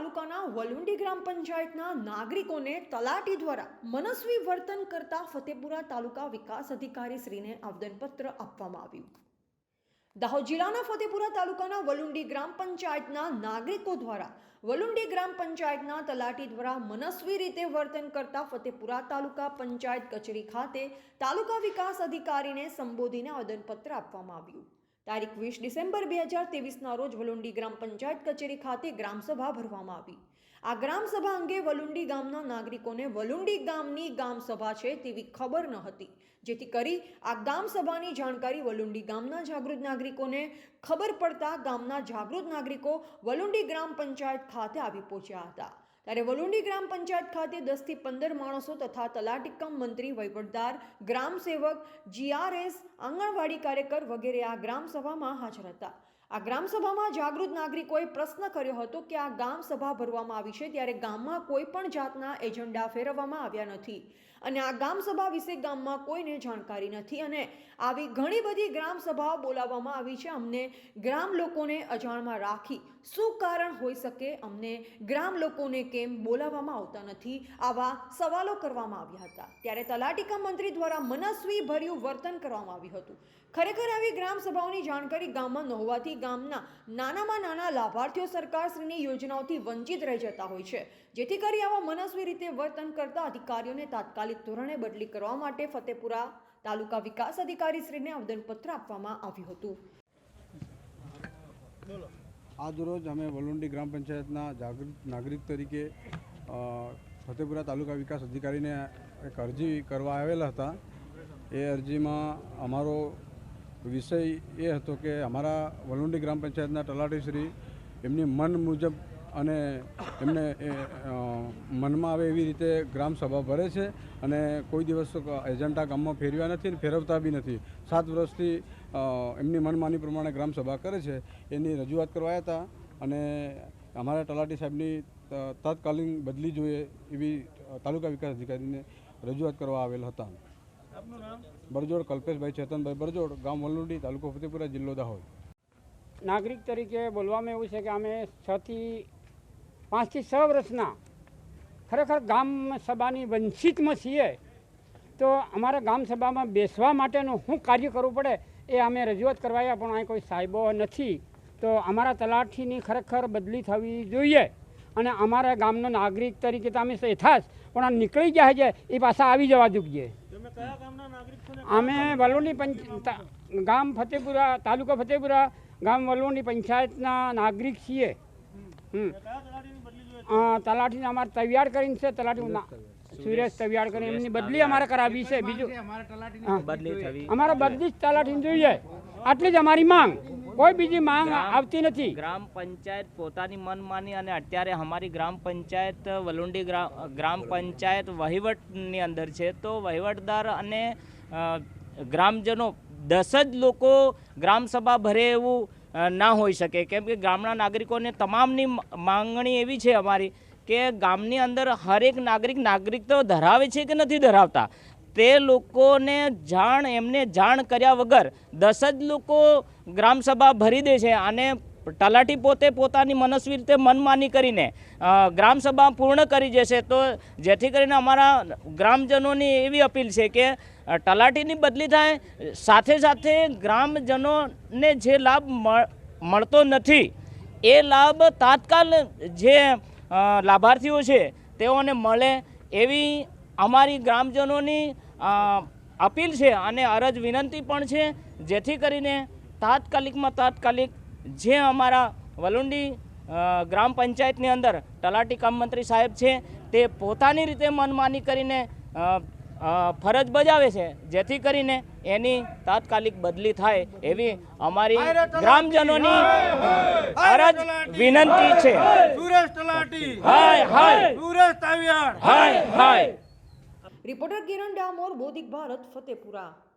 તાલુકાના વલુંડી ગ્રામ પંચાયતના નાગરિકોને તલાટી દ્વારા મનસ્વી વર્તન કરતા ફતેપુરા તાલુકા વિકાસ અધિકારી શ્રીને આવેદનપત્ર આપવામાં આવ્યું. દાહોદ જિલ્લાના ફતેપુરા તાલુકાના વલુંડી ગ્રામ પંચાયતના નાગરિકો દ્વારા વલુંડી ગ્રામ પંચાયતના તલાટી દ્વારા મનસ્વી રીતે વર્તન કરતા ફતેપુરા તાલુકા પંચાયત કચેરી ખાતે તાલુકા વિકાસ અધિકારીને સંબોધીને આવેદનપત્ર આપવામાં આવ્યું. તારીખ વીસ ડિસેમ્બર બે હજાર તેવીસના રોજ વલુંડી ગ્રામ પંચાયત કચેરી ખાતે ગ્રામસભા ભરવામાં આવી. આ ગ્રામસભા અંગે વલુંડી ગામના નાગરિકોને વલુંડી ગામની ગામસભા છે તેવી ખબર ન હતી. જેથી કરી આ ગામસભાની જાણકારી વલુંડી ગામના જાગૃત નાગરિકોને ખબર પડતા ગામના જાગૃત નાગરિકો વલુંડી ગ્રામ પંચાયત ખાતે આવી પહોંચ્યા હતા. ત્યારે વલુંડી ગ્રામ પંચાયત ખાતે દસથી પંદર માણસો તથા તલાટીકમ મંત્રી વહીવટદાર, ગ્રામસેવક જીઆરએસ આંગણવાડી કાર્યકર વગેરે આ ગ્રામસભામાં હાજર હતા. આ ગ્રામસભામાં જાગૃત નાગરિકોએ પ્રશ્ન કર્યો હતો કે આ ગામ સભા ભરવામાં આવી છે ત્યારે ગામમાં કોઈ પણ જાતના એજન્ડા ફેરવવામાં આવ્યા નથી. અને આ ગામ વિશે ગામમાં કોઈને જાણકારી નથી અને આવી ઘણી બધી ગ્રામ સભાઓ બોલાવવામાં આવી છે. અમને ગ્રામ લોકોને અજાણમાં રાખી શું કારણ હોઈ શકે? અમને ગ્રામ લોકોને કેમ બોલાવવામાં આવતા નથી? આવા સવાલો કરવામાં આવ્યા હતા. ત્યારે તલાટીકા મંત્રી દ્વારા મનસ્વી ભર્યું વર્તન કરવામાં આવ્યું હતું. ખરેખર આવી ગ્રામ સભાઓની જાણકારી ગામમાં ન હોવાથી ગામના નાનામાં નાના લાભાર્થીઓ સરકારશ્રીની યોજનાઓથી વંચિત રહી જતા હોય છે. જેથી કરી આવા મનસ્વી રીતે વર્તન કરતા અધિકારીઓને તાત્કાલિક ધોરણે બદલી કરવા માટે ફતેપુરા તાલુકા વિકાસ અધિકારીશ્રીને આવેદનપત્ર આપવામાં આવ્યું હતું. આજ રોજ અમે વલુંડી ગ્રામ પંચાયતના જાગૃત નાગરિક તરીકે ફતેપુરા તાલુકા વિકાસ અધિકારીને એક અરજી કરવા આવેલા હતા. એ અરજીમાં અમારો વિષય એ હતો કે અમારા વલુંડી ગ્રામ પંચાયતના તલાટીશ્રી એમની મન મુજબ અને એમને મનમાં આવે એવી રીતે ગ્રામ સભા ભરે છે અને કોઈ દિવસ એજન્ડા ગામમાં ફેરવ્યા નથી અને ફેરવતા બી નથી. સાત વર્ષથી એમની મનમાની પ્રમાણે ગ્રામ સભા કરે છે. એની રજૂઆત કરવા હતા અને અમારા તલાટી સાહેબની તત્કાલીન બદલી જોઈએ એવી તાલુકા વિકાસ અધિકારીને રજૂઆત કરવા આવેલ હતા. બરજોડ કલ્પેશભાઈ ચેતનભાઈ બરજોડ ગામ વલુંડી તાલુકો ફતેપુરા જિલ્લો દાહોદ. નાગરિક તરીકે બોલવામાં એવું છે કે અમે છથી પાંચથી છ વર્ષના ખરેખર ગામ સભાની વંચિતમાં છીએ. તો અમારા ગામ સભામાં બેસવા માટેનું શું કાર્ય કરવું પડે એ અમે રજૂઆત કરવાયા પણ અહીં કોઈ સાહેબો નથી. તો અમારા તલાઠીની ખરેખર બદલી થવી જોઈએ. અને અમારા ગામનો નાગરિક તરીકે તો અમે યથાશ પણ આ નીકળી જાય છે એ પાછા આવી જવા જોઈએ. અમે વલોની પંચ ગામ ફતેપુરા તાલુકા ફતેપુરા ગામ વલોની પંચાયતના નાગરિક છીએ. તલાટીને અમારે તૈયાર કરીને છે તલાટી સુરેશ તૈયાર કરીને એમની બદલી અમારે કરાવી છે બીજું હા. અમારે બદલી જ તલાટીને જોઈએ. આટલી જ અમારી માંગ. કોઈ બીજી માંગ આવતી નથી. ગ્રામ પંચાયત પોતાની મનમાની અને અત્યારે અમારી ગ્રામ પંચાયત વલુંડી ગ્રા- ગ્રામ પંચાયત વહીવટની અંદર છે. તો વહીવટદાર અને ગ્રામજનો દસ જ લોકો ગ્રામસભા ભરે એવું ના હોઈ શકે. કેમ કે ગામના નાગરિકોને તમામની માંગણી એવી છે અમારી કે ગામની અંદર હરેક નાગરિક નાગરિક તો ધરાવે છે કે નથી ધરાવતા. તે લોકોને જાણ, એમને જાણ કર્યા વગર દસ જ લોકો ગ્રામસભા ભરી દે છે. અને તલાટી પોતે પોતાની મનસ્વી રીતે મનમાની કરીને ગ્રામસભા પૂર્ણ કરી જશે તો જેથી કરીને અમારા ગ્રામજનોની એવી અપીલ છે કે તલાટીની બદલી થાય. સાથે સાથે ગ્રામજનોને જે લાભ મળ- મળતો નથી, એ લાભ તાત્કાલ જે લાભાર્થીઓ છે તેઓને મળે એવી અમારી ગ્રામજનોની અપીલ છે અને અરજ વિનંતી પણ છે જેથી કરીને તાત્કાલિકમાં તાત્કાલિક જે અમારા વલુંડી ગ્રામ પંચાયતની અંદર તલાટી કામ મંત્રી સાહેબ છે તે પોતાની રીતે મનમાની કરીને ફરજ બજાવે છે જેથી કરીને એની તાત્કાલિક બદલી થાય એવી અમારી ગ્રામજનોની અરજ વિનંતી છે. Suresh Talati! Hi hi! Suresh Taviyad hi hi! Reporter Kiran Damor Bodhik Bharat Fatepura.